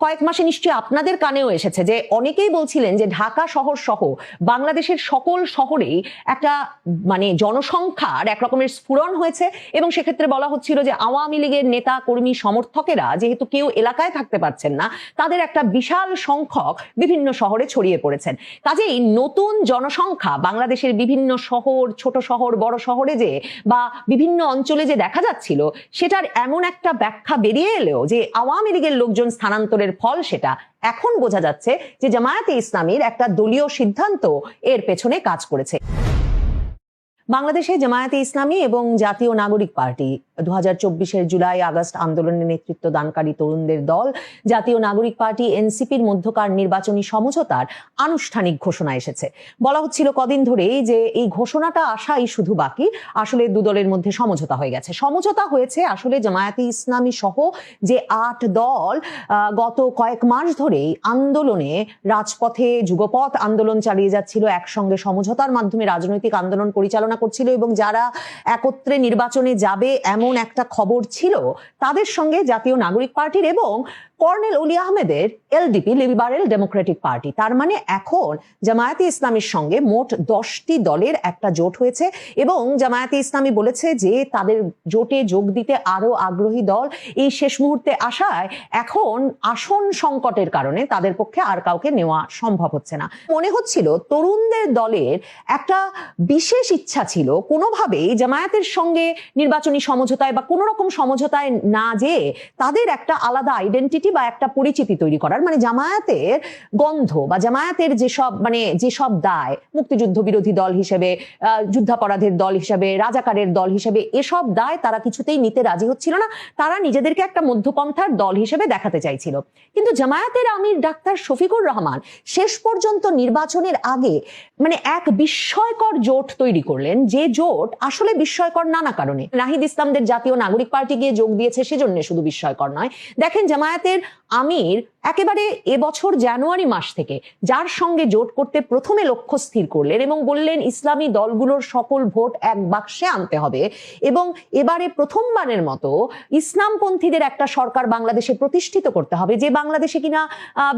কয়েক মাসে নিশ্চয়ই আপনাদের কানেও এসেছে যে অনেকেই বলছিলেন যে ঢাকা শহর সহ বাংলাদেশের সকল শহরেই একটা মানে জনসংখ্যার এক রকমের স্ফুরণ হয়েছে এবং সেক্ষেত্রে বলা হচ্ছিল যে আওয়ামী লীগের নেতা, কর্মী, সমর্থকেরা যেহেতু কেউ এলাকায় থাকতে পারছেন না, তাদের একটা বিশাল সংখ্যক বিভিন্ন শহরে ছড়িয়ে পড়েছেন। কাজেই নতুন জনসংখ্যা বাংলাদেশের বিভিন্ন শহর, ছোট শহর, বড় শহরে যে বা বিভিন্ন অঞ্চলে যে দেখা যাচ্ছিল, সেটার এমন একটা ব্যাখ্যা বেরিয়ে এলেও যে আওয়ামী লীগের লোকজন স্থানান্তরের ফল সেটা। এখন বোঝা যাচ্ছে যে জামায়াতে ইসলামীর একটা দলীয় সিদ্ধান্ত এর পেছনে কাজ করেছে। বাংলাদেশে জামায়াতে ইসলামী এবং জাতীয় নাগরিক পার্টি। দু হাজার চব্বিশের জুলাই আগস্ট আন্দোলনের নেতৃত্ব দানকারী তরুণদের দল, জাতীয় নাগরিক পার্টি এনসিপির মধ্যকার নির্বাচনী সমঝোতার আনুষ্ঠানিক ঘোষণা এসেছে। বলা হচ্ছিল কদিন ধরেই যে এই ঘোষণাটা আসাই শুধু বাকি, আসলে দু দলের মধ্যে সমঝোতা হয়ে গেছে। সমঝোতা হয়েছে আসলে জামায়াতে ইসলামী সহ যে আট দল গত কয়েক মাস ধরেই আন্দোলনে রাজপথে যুগপথ আন্দোলন চালিয়ে যাচ্ছিল, একসঙ্গে সমঝোতার মাধ্যমে রাজনৈতিক আন্দোলন পরিচালনা করছিল এবং যারা একত্রে নির্বাচনে যাবে এমন একটা খবর ছিল, তাদের সঙ্গে জাতীয় নাগরিক পার্টির এবং কর্নেল উলি আহমেদের এলডিপি, লিবারেল ডেমোক্রেটিক পার্টি। তার মানে এখন জামায়াতে ইসলামীর সঙ্গে মোট দশটি দলের একটা জোট হয়েছে এবং জামায়াতে ইসলামী বলেছে যে তাদের জোটে যোগ দিতে আরও আগ্রহী দল এই শেষ মুহূর্তে আসায় এখন আসন সংকটের কারণে তাদের পক্ষে আর কাউকে নেওয়া সম্ভব হচ্ছে না। মনে হচ্ছিল তরুণদের দলের একটা বিশেষ ইচ্ছা ছিল কোনোভাবেই জামায়াতের সঙ্গে নির্বাচনী সমঝোতায় বা কোনো রকম সমঝোতায় না যেয়ে তাদের একটা আলাদা আইডেন্টিটি বা একটা পরিচিতি তৈরি করার মানে জামায়াতের গন্ধ বা জামায়াতের যেসব মানে যেসব দায়, মুক্তিযুদ্ধ বিরোধী দল হিসেবে যুদ্ধাপরাধের দল হিসেবে, রাজাকারের দল হিসেবে, এসব দায় তারা কিছুতেই নিতে রাজি হচ্ছিল না। তারা নিজেদেরকে একটা মধ্যপন্থার দল হিসেবে দেখাতে চাইছিল। কিন্তু জামায়াতের আমির ডাক্তার শফিকুর রহমান শেষ পর্যন্ত নির্বাচনের আগে মানে এক বিস্ময়কর জোট তৈরি করলেন, যে জোট আসলে বিস্ময়কর নানা কারণে। নাহিদ ইসলামদের জাতীয় নাগরিক পার্টি গিয়ে যোগ দিয়েছে, সেজন্য শুধু বিস্ময়কর নয়। দেখেন জামায়াতের আমির একেবারে এবছর জানুয়ারি মাস থেকে যার সঙ্গে জোট করতে প্রথমে লক্ষ্য স্থির করলেন এবং বললেন, ইসলামী দলগুলোর সকল ভোট এক বাক্সে আনতে হবে। এবং এবারে প্রথমবারের মতো ইসলামপন্থীদের একটা সরকার বাংলাদেশে প্রতিষ্ঠিত করতে হবে, যে বাংলাদেশে কিনা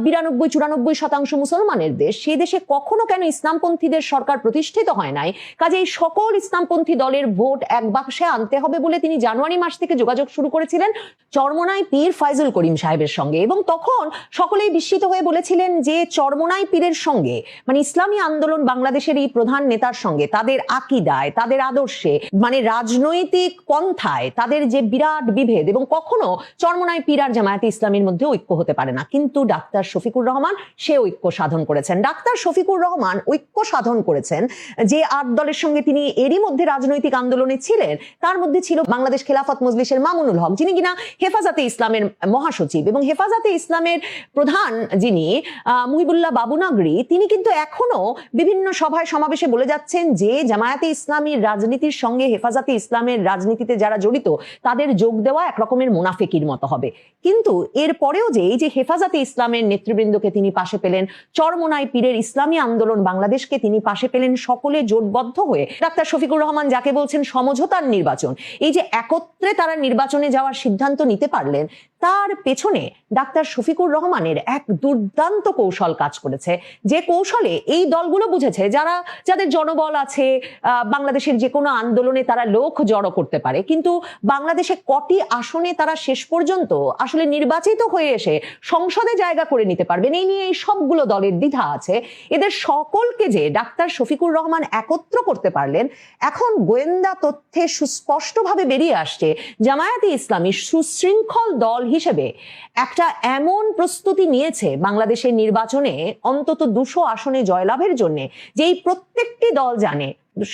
বিরানব্বই, চুরানব্বই শতাংশ মুসলমানের দেশ সেই দেশে কখনো কেন ইসলামপন্থীদের সরকার প্রতিষ্ঠিত হয় নাই? কাজে এই সকল ইসলামপন্থী দলের ভোট এক বাক্সে আনতে হবে বলে তিনি জানুয়ারি মাস থেকে যোগাযোগ শুরু করেছিলেন চরমনাই পীর ফাইজুল করিম সাহেবের সঙ্গে। এবং তখন সকলেই বিস্মিত হয়ে বলেছিলেন যে চরমনাই পীরের সঙ্গে মানে ইসলামী আন্দোলন বাংলাদেশের এই প্রধান নেতার সঙ্গে, তাদের আকিদায়, তাদের আদর্শে মানে রাজনৈতিক পন্থায়, তাদের যে বিরাট বিভেদ এবং কখনো চরমনাই পীর আর জামায়াতে ইসলামীর মধ্যে ঐক্য হতে পারে না। কিন্তু ডাক্তার শফিকুর রহমান, সে ঐক্য সাধন করেছেন। ডাক্তার শফিকুর রহমান ঐক্য সাধন করেছেন যে আট দলের সঙ্গে তিনি এরই মধ্যে রাজনৈতিক আন্দোলনে ছিলেন। তার মধ্যে ছিল বাংলাদেশ খেলাফত মজলিসের মামুনুল হক, যিনি কিনা হেফাজতে ইসলামের মহাসচিব। এবং হেফাজতে ইসলামের প্রধান যিনি মুহিবুল্লাহ বাবুনগরী তিনি কিন্তু এখনও বিভিন্ন সভায় সমাবেশে বলে যাচ্ছেন যে জামায়াতে ইসলামীর রাজনীতির সঙ্গে হেফাজতে ইসলামের রাজনীতিতে যারা জড়িত, তাদের যোগ দেওয়া এক রকমের মুনাফেকির মতো হবে। কিন্তু এর পরেও যে এই যে হেফাজতে ইসলামের নেতৃবৃন্দকে তিনি পাশে পেলেন, চরমোনাই পীরের ইসলামী আন্দোলন বাংলাদেশকে তিনি পাশে পেলেন সকলে জোটবদ্ধ হয়ে, ডাক্তার শফিকুর রহমান যাকে বলছেন সমঝোতার নির্বাচন। এই যে একত্রে তারা নির্বাচনে যাওয়ার সিদ্ধান্ত নিতে পারলেন তার পেছনে ডাক্তার শফিকুর রহমানের এক দুর্দান্ত কৌশল কাজ করেছে। যে কৌশলে এই দলগুলো বুঝেছে যারা, যাদের জনবল আছে বাংলাদেশের যে কোনো আন্দোলনে তারা লোক জড়ো করতে পারে। কিন্তু বাংলাদেশে কটি আসনে তারা শেষ পর্যন্ত আসলে নির্বাচিত হয়ে এসে সংসদে জায়গা করে নিতে পারবেন। এই নিয়ে এই সবগুলো দলের দ্বিধা আছে। এদের সকলকে যে ডাক্তার শফিকুর রহমান একত্র করতে পারলেন, এখন গোয়েন্দা তথ্যে সুস্পষ্টভাবে বেরিয়ে আসছে, জামায়াতে ইসলামী সুশৃঙ্খল দল হিসেবে একটা এমন প্রস্তুতি নিয়েছে বাংলাদেশের নির্বাচনে অন্তত দুশো আসনে জয়লাভের জন্য, যেই প্রত্যেকটি দল জানে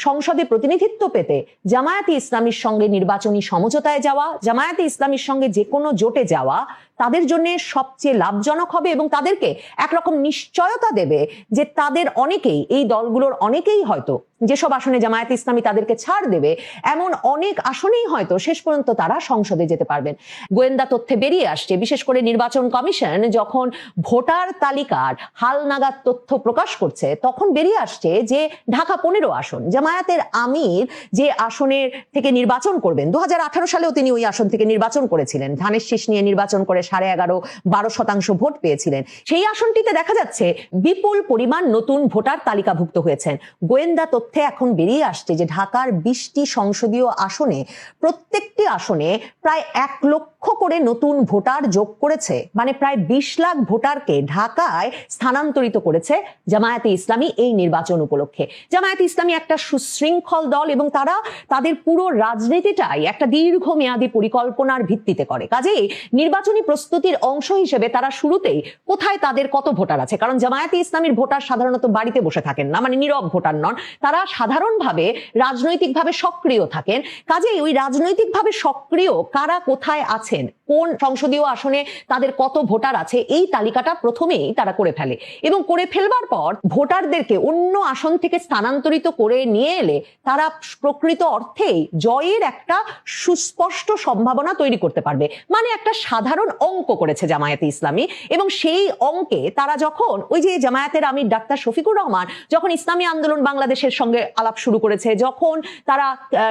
সংসদে প্রতিনিধিত্ব পেতে জামায়াতে ইসলামীর সঙ্গে নির্বাচনী সমঝোতায় যাওয়া, জামায়াতে ইসলামীর সঙ্গে যে কোনো জোটে যাওয়া তাদের জন্য সবচেয়ে লাভজনক হবে এবং তাদেরকে একরকম নিশ্চয়তা দেবে যে তাদের অনেকেই, এই দলগুলোর অনেকেই হয়তো যেসব আসনে জামায়াতে ইসলামী তাদেরকে ছাড় দেবে, এমন অনেক আসনেই হয়তো শেষ পর্যন্ত তারা সংসদে যেতে পারবেন। গোয়েন্দা তথ্যে বেরিয়ে আসছে, বিশেষ করে নির্বাচন কমিশন যখন ভোটার তালিকার হালনাগাদ তথ্য প্রকাশ করছে, তখন বেরিয়ে আসছে যে ঢাকা পনেরো আসন, জামায়াতের আমির যে আসনের থেকে নির্বাচন করবেন, দু হাজার আঠারো সালেও তিনি ওই আসন থেকে নির্বাচন করেছিলেন। ধানের শীষ নিয়ে নির্বাচন করে সাড়ে এগারো, বারো শতাংশ ভোট পেয়েছিলেন। সেই আসনটিতে দেখা যাচ্ছে বিপুল পরিমাণ নতুন ভোটার তালিকাভুক্ত হয়েছেন। গোয়েন্দা তথ্যে এখন বেরিয়ে আসছে যে ঢাকার বিশটি সংসদীয় আসনে প্রত্যেকটি আসনে প্রায় এক লক্ষ করে নতুন ভোটার যোগ করেছে মানে প্রায় বিশ লাখ ভোটারকে ঢাকায় স্থানান্তরিত করেছে জামায়াতে ইসলামী এই নির্বাচন উপলক্ষে। জামায়াতে ইসলামী একটা সুশৃঙ্খল দল এবং তারা তাদের পুরো রাজনীতিটাই একটা দীর্ঘমেয়াদী পরিকল্পনার ভিত্তিতে করে। কাজেই নির্বাচনী প্রস্তুতির অংশ হিসেবে তারা শুরুতেই কোথায় তাদের কত ভোটার আছে? কারণ জামায়াতে ইসলামীর ভোটার সাধারণত বাড়িতে বসে থাকেন না মানে নীরব ভোটার নন। তারা সাধারণভাবে রাজনৈতিকভাবে সক্রিয় থাকেন। কাজেই ওই রাজনৈতিকভাবে সক্রিয় কারা কোথায় আছেন? কোন সংসদীয় আসনে তাদের কত ভোটার আছে? এই তালিকাটা প্রথমেই তারা করে ফেলে। এবং করে ফেলবার পর ভোটারদেরকে অন্য আসন থেকে স্থানান্তরিত করে নিয়ে এলে তারা প্রকৃত অর্থেই জয়ের একটা সুস্পষ্ট সম্ভাবনা তৈরি করতে পারবে। মানে একটা সাধারণ অঙ্ক করেছে জামায়াতে ইসলামী। এবং সেই অঙ্কে তারা যখন, ওই যে জামায়াতের আমির ডাক্তার শফিকুর রহমান, যখন ইসলামী আন্দোলন বাংলাদেশের সঙ্গে আলাপ শুরু করেছে, যখন তারা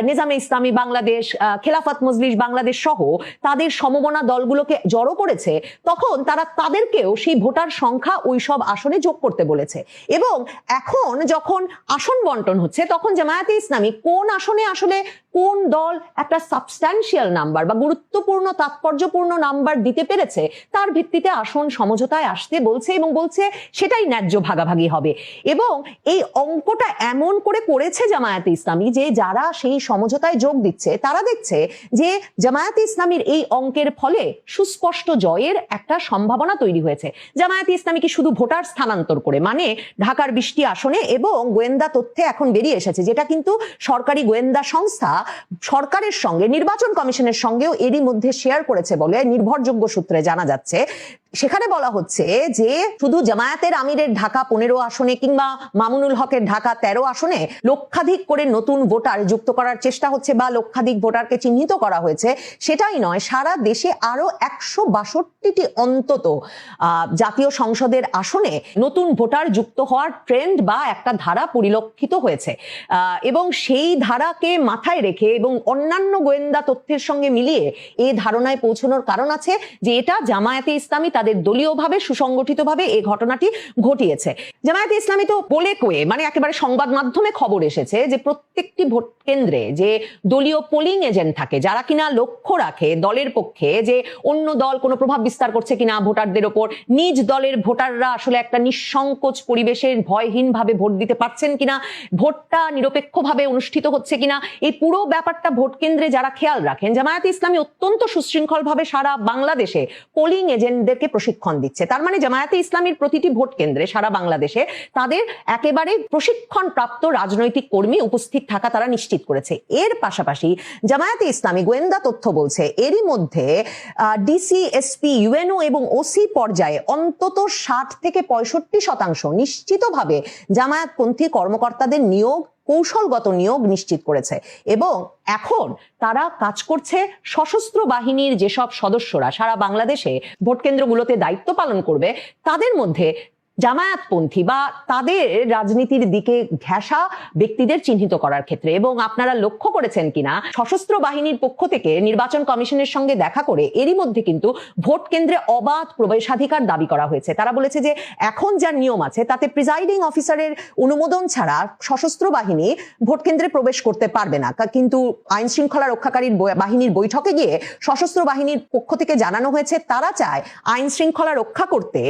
নিজামে ইসলামী বাংলাদেশ খেলাফত মজলিস বাংলাদেশ সহ তাদের সমমনা দলগুলোকে জড়ো করেছে, তখন তারা তাদেরকেও সেই ভোটার সংখ্যা ওই সব আসনে যোগ করতে বলেছে। এবং এখন যখন আসন বন্টন হচ্ছে, তখন জামায়াতে ইসলামী কোন আসনে আসলে কোন দল একটা সাবস্ট্যান্সিয়াল নাম্বার বা গুরুত্বপূর্ণ, তাৎপর্যপূর্ণ নাম্বার দিতে পেরেছে, তার ভিত্তিতে আসন সমঝোতায় আসতে বলছে এবং বলছে সেটাই ন্যায্য ভাগাভাগি হবে। এবং এই অঙ্কটা এমন করে করেছে জামায়াতে ইসলামী যে যারা সেই সমঝোতায় যোগ দিচ্ছে, তারা দেখছে যে জামায়াতে ইসলামীর এই অঙ্কের ফলে সুস্পষ্ট জয়ের একটা সম্ভাবনা তৈরি হয়েছে। জামায়াতে ইসলামী কি শুধু ভোটার স্থানান্তর করে মানে ঢাকার বৃষ্টি আসনে এবং গোয়েন্দা তথ্যে এখন বেরিয়ে এসেছে, যেটা কিন্তু সরকারি গোয়েন্দা সংস্থা সরকারের সঙ্গে, নির্বাচন কমিশনের সঙ্গেও এরই মধ্যে শেয়ার করেছে বলে নির্ভরযোগ্য সূত্রে জানা যাচ্ছে। সেখানে বলা হচ্ছে যে শুধু জামায়াতের আমিরের ঢাকা পনেরো আসনে কিংবা মামুনুল হকের ঢাকা তেরো আসনে লক্ষাধিক করে নতুন ভোটার যুক্ত করার চেষ্টা হচ্ছে বা লক্ষাধিক ভোটারকে চিহ্নিত করা হয়েছে, সেটাই নয়, সারা দেশে আরও একশো বাষট্টিটি অন্তত জাতীয় সংসদের আসনে নতুন ভোটার যুক্ত হওয়ার ট্রেন্ড বা একটা ধারা পরিলক্ষিত হয়েছে। এবং সেই ধারাকে মাথায় রেখে এবং অন্যান্য গোয়েন্দা তথ্যের সঙ্গে মিলিয়ে এই ধারণায় পৌঁছানোর কারণ আছে যে এটা জামায়াতে ইসলামী তাদের দলীয়ভাবে, সুসংগঠিতভাবে এই ঘটনাটি ঘটিয়েছে। জামায়াতে ইসলামী তো বলে কয়ে মানে একেবারে সংবাদ মাধ্যমে খবর এসেছে যে প্রত্যেকটি ভোট কেন্দ্রে যে দলীয় পোলিং এজেন্ট থাকে, যারা কিনা লক্ষ্য রাখে দলের পক্ষে যে অন্য দল কোনো প্রভাব বিস্তার করছে কিনা ভোটারদের ওপর, নিজ দলের ভোটাররা আসলে একটা নিঃসংকোচ পরিবেশে ভয়হীন ভাবে ভোট দিতে পারছেন কিনা, ভোটটা নিরপেক্ষভাবে অনুষ্ঠিত হচ্ছে কিনা, এই পুরো ব্যাপারটা ভোট কেন্দ্রে যারা খেয়াল রাখেন, জামায়াত ইসলামী অত্যন্ত সুশৃঙ্খল ভাবে সারা বাংলাদেশে পোলিং এজেন্টদেরকে প্রশিক্ষণ দিচ্ছে। তার মানে জামায়াতে ইসলামীর প্রতিটি ভোট কেন্দ্রে সারা বাংলাদেশে তাদের একেবারে প্রশিক্ষণ প্রাপ্ত রাজনৈতিক কর্মী উপস্থিত থাকা তারা নিশ্চিত করেছে। এর পাশাপাশি জামায়াতে ইসলামী গোয়েন্দা তথ্য বলছে, এরই মধ্যে ডিসি এসপি ইউএনও এবং ওসি পর্যায়ে অন্তত ষাট থেকে পঁয়ষট্টি শতাংশ নিশ্চিতভাবে জামায়াতপন্থী কর্মকর্তাদের নিয়োগ কৌশলগত নিয়োগ নিশ্চিত করেছে এবং এখন তারা কাজ করছে সশস্ত্র বাহিনীর যেসব সদস্যরা সারা বাংলাদেশে ভোট কেন্দ্রগুলোতে দায়িত্ব পালন করবে, তাদের মধ্যে জামায়াতপন্থী বা তাদের রাজনীতির দিকে ঘেঁষা ব্যক্তিদের চিহ্নিত করার ক্ষেত্রে এবং আপনারা লক্ষ্য করেছেন কিনা, সশস্ত্র বাহিনীর পক্ষ থেকে নির্বাচন কমিশনের সঙ্গে দেখা করে এরই মধ্যে কিন্তু ভোট কেন্দ্রে অবাধ প্রবেশাধিকার দাবি করা হয়েছে। তারা বলেছে যে এখন যা নিয়ম আছে তাতে প্রিজাইডিং অফিসারের অনুমোদন ছাড়া সশস্ত্র বাহিনী ভোট কেন্দ্রে প্রবেশ করতে পারবে না। কিন্তু আইন শৃঙ্খলা রক্ষাকারীর বাহিনীর বৈঠকে গিয়ে সশস্ত্র বাহিনীর পক্ষ থেকে জানানো হয়েছে, তারা চায় আইন শৃঙ্খলা রক্ষা করতে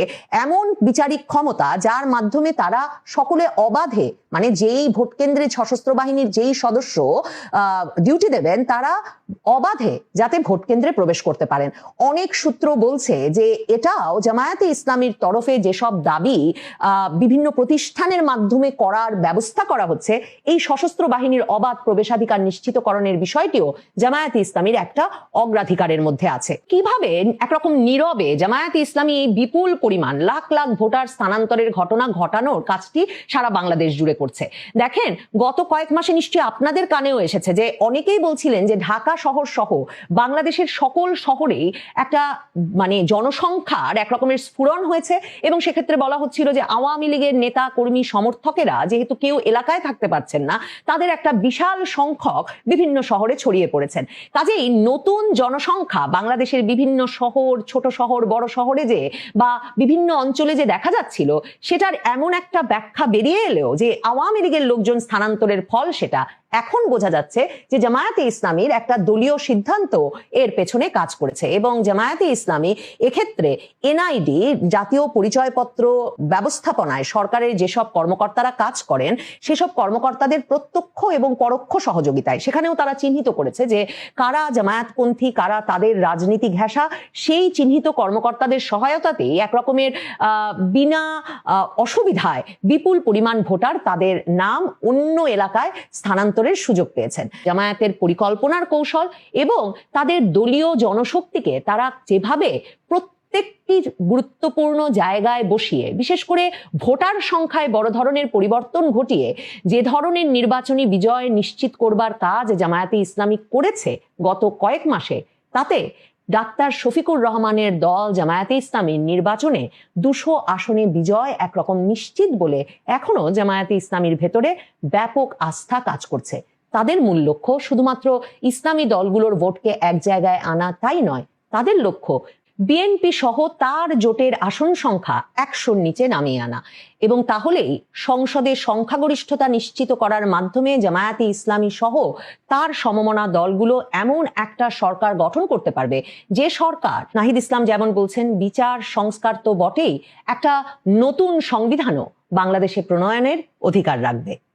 এমন বিচারিক ক্ষমতা যার মাধ্যমে তারা সকলে অবাধে মানে যেই ভোট কেন্দ্রে সশস্ত্র বাহিনীর যেই সদস্য ডিউটি দেবেন, তারা অবাধে যাতে ভোট কেন্দ্রে প্রবেশ করতে পারেন। অনেক সূত্র বলছে যে এটাও জামায়াতে ইসলামীর তরফে যেসব দাবি বিভিন্ন প্রতিষ্ঠানের মাধ্যমে করার ব্যবস্থা করা হচ্ছে, এই সশস্ত্র বাহিনীর অবাধ প্রবেশাধিকার নিশ্চিতকরণের বিষয়টিও জামায়াতে ইসলামীর একটা অগ্রাধিকারের মধ্যে আছে। কীভাবে একরকম নীরবে জামায়াতে ইসলামী এই বিপুল পরিমাণ, লাখ লাখ ভোটার স্থানান্তরের ঘটনা ঘটানোর কাজটি সারা বাংলাদেশ জুড়ে করছে। দেখেন, গত কয়েক মাসে নিশ্চয়ই আপনাদের কানেও এসেছে যে অনেকেই বলছিলেন যে ঢাকা শহর সহ বাংলাদেশের সকল শহরেই একটা মানে জনসংখ্যার এক রকমের স্ফুরণ হয়েছে এবং সেক্ষেত্রে বলা হচ্ছিল যে আওয়ামী লীগের নেতা, কর্মী, সমর্থকেরা যেহেতু কেউ এলাকায় থাকতে পারছেন না, তাদের একটা বিশাল সংখ্যক বিভিন্ন শহরে ছড়িয়ে পড়েছেন। কাজেই নতুন জনসংখ্যা বাংলাদেশের বিভিন্ন শহর, ছোট শহর, বড় শহরে যে বা বিভিন্ন অঞ্চলে যে দেখা যাচ্ছিল সেটার এমন একটা ব্যাখ্যা বেরিয়ে এলেও যে আওয়ামী লীগের লোকজন স্থানান্তরের ফল সেটা এখন বোঝা যাচ্ছে যে জামায়াতে ইসলামীর একটা দলীয় সিদ্ধান্ত এর পেছনে কাজ করেছে এবং জামায়াতে ইসলামী এক্ষেত্রে এনআইডি, জাতীয় পরিচয়পত্র ব্যবস্থাপনায় সরকারের যেসব কর্মকর্তারা কাজ করেন, সেসব কর্মকর্তাদের প্রত্যক্ষ এবং পরোক্ষ সহযোগিতায়, সেখানেও তারা চিহ্নিত করেছে যে কারা জামায়াতপন্থী, কারা তাদের রাজনীতি ঘেঁষা, সেই চিহ্নিত কর্মকর্তাদের সহায়তাতেই একরকমের বিনা অসুবিধায় বিপুল পরিমাণ ভোটার তাদের নাম অন্য এলাকায় স্থানান্তরের সুযোগ পেয়েছেন। জামায়াতের পরিকল্পনার কৌশল এবং তাদের দলীয় জনশক্তিকে তারা যেভাবে প্রত্যেকটি গুরুত্বপূর্ণ জায়গায় বসিয়ে, বিশেষ করে ভোটার সংখ্যায় বড় ধরনের পরিবর্তন ঘটিয়ে, যে ধরনের নির্বাচনী বিজয় নিশ্চিত করবার কাজ জামায়াতে ইসলামিক করেছে গত কয়েক মাসে, তাতে ডাক্তার শফিকুর রহমানের দল জামায়াতে ইসলামীর নির্বাচনে দুশো আসনে বিজয় একরকম নিশ্চিত বলে এখনও জামায়াতে ইসলামীর ভেতরে ব্যাপক আস্থা কাজ করছে। তাদের মূল লক্ষ্য শুধুমাত্র ইসলামী দলগুলোর ভোটকে এক জায়গায় আনা তাই নয়, তাদের লক্ষ্য বিএনপি সহ তার জোটের আসন সংখ্যা একশোর নিচে নামিয়ে আনা এবং তাহলেই সংসদে সংখ্যাগরিষ্ঠতা নিশ্চিত করার মাধ্যমে জামায়াতে ইসলামী সহ তার সমমনা দলগুলো এমন একটা সরকার গঠন করতে পারবে। যে সরকার, নাহিদ ইসলাম যেমন বলছেন, বিচার, সংস্কার তো বটেই, একটা নতুন সংবিধানও বাংলাদেশে প্রণয়নের অধিকার রাখবে।